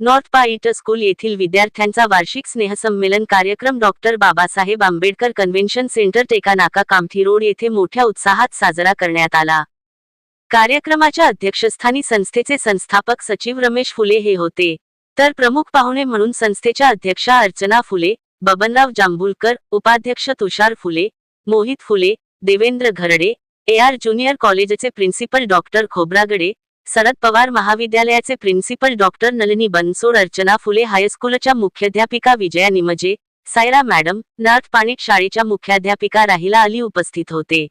North point school येथील विद्यार्थ्यांचा वार्षिक स्नेहसंमेलन कार्यक्रम doctor Babasaheb Ambedkar convention centre Teka Naka Kamthi road येथे मोठ्या उत्साहात साजरा करण्यात आला. कार्यक्रमाच्या अध्यक्षस्थानी संस्थेचे संस्थापक सचिव रमेश फुले हे होते. तर प्रमुख पाहुणे म्हणून संस्थेच्या अध्यक्षा अर्चना फुले बबनराव जांभूलकर उपाध्यक्ष Tushar Phule Mohit Phule Devendra Gharde A R junior कॉलेजचे प्रिन्सिपल डॉक्टर खोब्रागडे शरद पवार महाविद्यालयाचे प्रिन्सिपल डॉक्टर नलिनी बनसोड अर्चना फुले हायस्कूलच्या मुख्याध्यापिका विजया निमजे सायरा मॅडम नॉर्थ पाणिक शाळेच्या मुख्याध्यापिका राहिला अली उपस्थित होते.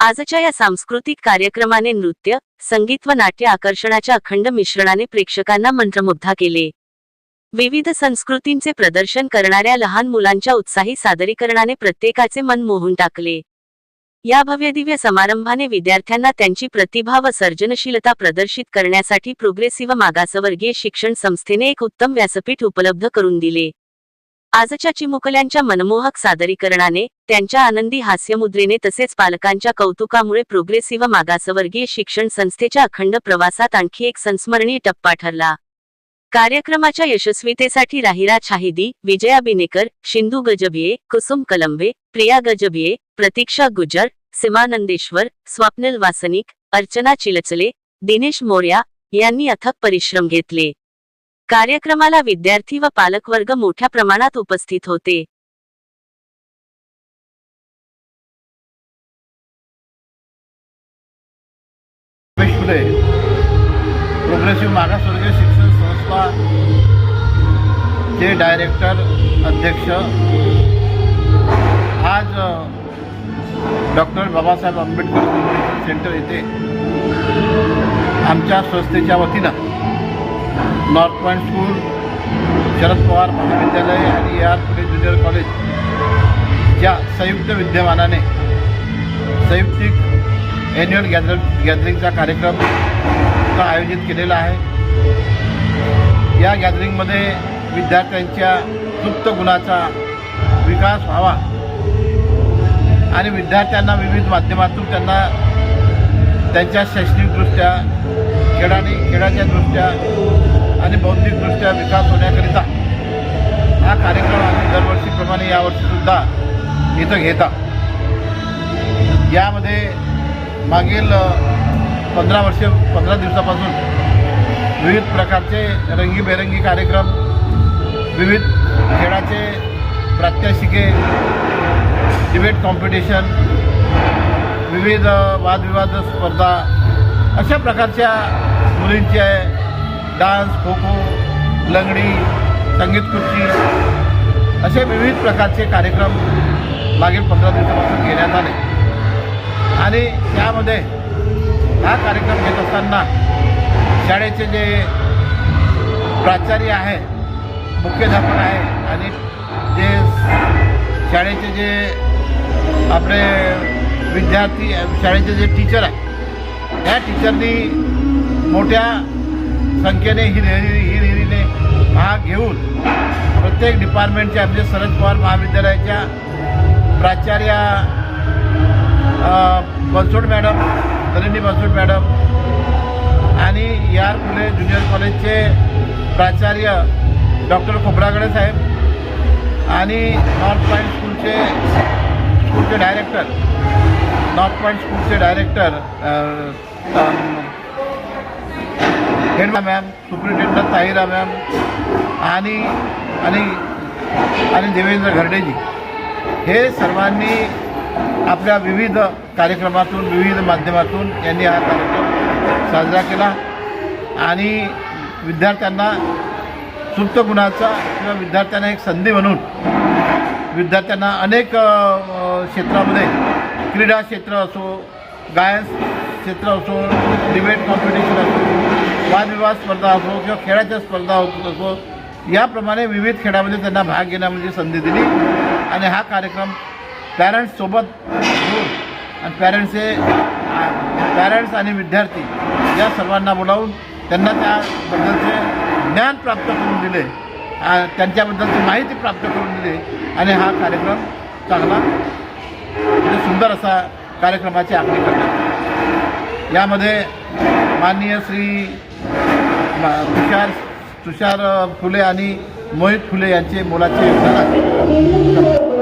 आजच्या या सांस्कृतिक कार्यक्रमाने नृत्य संगीत व नाट्य आकर्षणाच्या अखंड मिश्रणाने प्रेक्षकांना मंत्रमुग्ध केले. विविध संस्कृतींचे प्रदर्शन करणाऱ्या लहान मुलांच्या उत्साही सादरीकरणाने प्रत्येकाचे मन मोहून टाकले. या भव्यदिव्य समारंभाने विद्यार्थ्यांना त्यांची प्रतिभा व सर्जनशीलता प्रदर्शित करण्यासाठी प्रोग्रेसिव्ह मागासवर्गीय शिक्षण संस्थेने एक उत्तम व्यासपीठ उपलब्ध करून दिले. आजच्या चिमुकल्यांच्या मनमोहक सादरीकरणाने त्यांच्या आनंदी हास्यमुद्रेने तसेच पालकांच्या कौतुकामुळे प्रोग्रेसिव्ह मागासवर्गीय शिक्षण संस्थेच्या अखंड प्रवासात आणखी एक संस्मरणीय टप्पा ठरला. कार्यक्रमाच्या यशस्वीतेसाठी राहिरा शाहिदी विजया बिनेकर शिंदू गजभिये कुसुम कलंबे प्रिया गजभिये प्रतीक्षा गुजर सीमानंदेश्वर स्वप्निल वासनिक अर्चना चिलचले दिनेश मोर्या यांनी अथक परिश्रम घेतले. कार्यक्रमाला विद्यार्थी व पालकवर्ग मोठ्या प्रमाणात उपस्थित होते. प्रोग्रेसिव्ह मागासवर्गीय शिक्षण संस्था चे डायरेक्टर अध्यक्ष आज doctor Babasaheb Ambedkar convention centre येथे आमच्या संस्थेच्या वतीनं north point school Sharad Pawar महाविद्यालय आणि आर पुणे ज्युनियर कॉलेजच्या संयुक्त विद्यमानाने संयुक्तिक ॲन्युअल गॅदर गॅदरिंगचा कार्यक्रम आयोजित केलेला आहे. या गॅदरिंगमध्ये विद्यार्थ्यांच्या सुप्त गुणाचा विकास व्हावा. आणि विद्यार्थ्यांना विविध माध्यमातून त्यांना त्यांच्या शैक्षणिकदृष्ट्या खेळाने खेळाच्या दृष्ट्या आणि बौद्धिकदृष्ट्या विकास होण्याकरिता हा कार्यक्रम आम्ही दरवर्षीप्रमाणे यावर्षीसुद्धा इथं घेता यामध्ये मागील पंधरा वर्ष पंधरा दिवसापासून विविध प्रकारचे रंगीबेरंगी कार्यक्रम विविध खेळाचे प्रात्यक्षिके डिबेट कॉम्पिटिशन विविध वादविवाद स्पर्धा अशा प्रकारच्या मुलींचे डान्स खो खो लंगडी संगीत खुर्ची असे विविध प्रकारचे कार्यक्रम मागील पंधरा दिवसापासून घेण्यात आले. आणि त्यामध्ये हा कार्यक्रम घेत असताना शाळेचे जे प्राचार्य आहे मुख्याध्यापक आहे आणि जे शाळेचे जे आपले विद्यार्थी शाळेचे जे टीचर आहे त्या टीचरनी मोठ्या संख्येने हिरहिरी हिरहिरीने भाग घेऊन प्रत्येक डिपार्टमेंटच्या म्हणजे शरद पवार महाविद्यालयाच्या प्राचार्या बनसोड मॅडम नलिनी बनसोड मॅडम आणि यार पुणे ज्युनियर कॉलेजचे प्राचार्य डॉक्टर खोबरागडे साहेब आणि नॉर्थ पॉईंट स्कूलचे स्कूलचे डायरेक्टर नॉर्थ पॉईंट स्कूलचे डायरेक्टर हेडमा मॅम सुप्रिटेंडंट ताहिरा मॅम आणि आणि आणि देवेंद्र घरडेजी. हे सर्वांनी आपल्या विविध कार्यक्रमातून विविध माध्यमातून यांनी हा कार्यक्रम साजरा केला. आणि विद्यार्थ्यांना सुप्त गुणाचा किंवा विद्यार्थ्यांना एक संधी म्हणून विद्यार्थ्यांना अनेक क्षेत्रामध्ये क्रीडा क्षेत्र असो गायन क्षेत्र असो डिबेट कॉम्पिटिशन असो वादविवाद स्पर्धा असो किंवा खेळाच्या स्पर्धा होत असो याप्रमाणे विविध खेळामध्ये त्यांना भाग घेण्यामध्ये संधी दिली. आणि हा कार्यक्रम पॅरेंट्ससोबत आणि पॅरेंट्सचे पॅरेंट्स आणि विद्यार्थी या सर्वांना बोलावून त्यांना त्याबद्दलचे ज्ञान प्राप्त करून दिले. त्यांच्याबद्दलची माहिती प्राप्त करून दिली आणि हा कार्यक्रम चांगला म्हणजे सुंदर असा कार्यक्रमाची आखणी करण्यात यामध्ये माननीय श्री तुषार तुषार फुले आणि मोहित फुले यांचे मुलाचे योगदान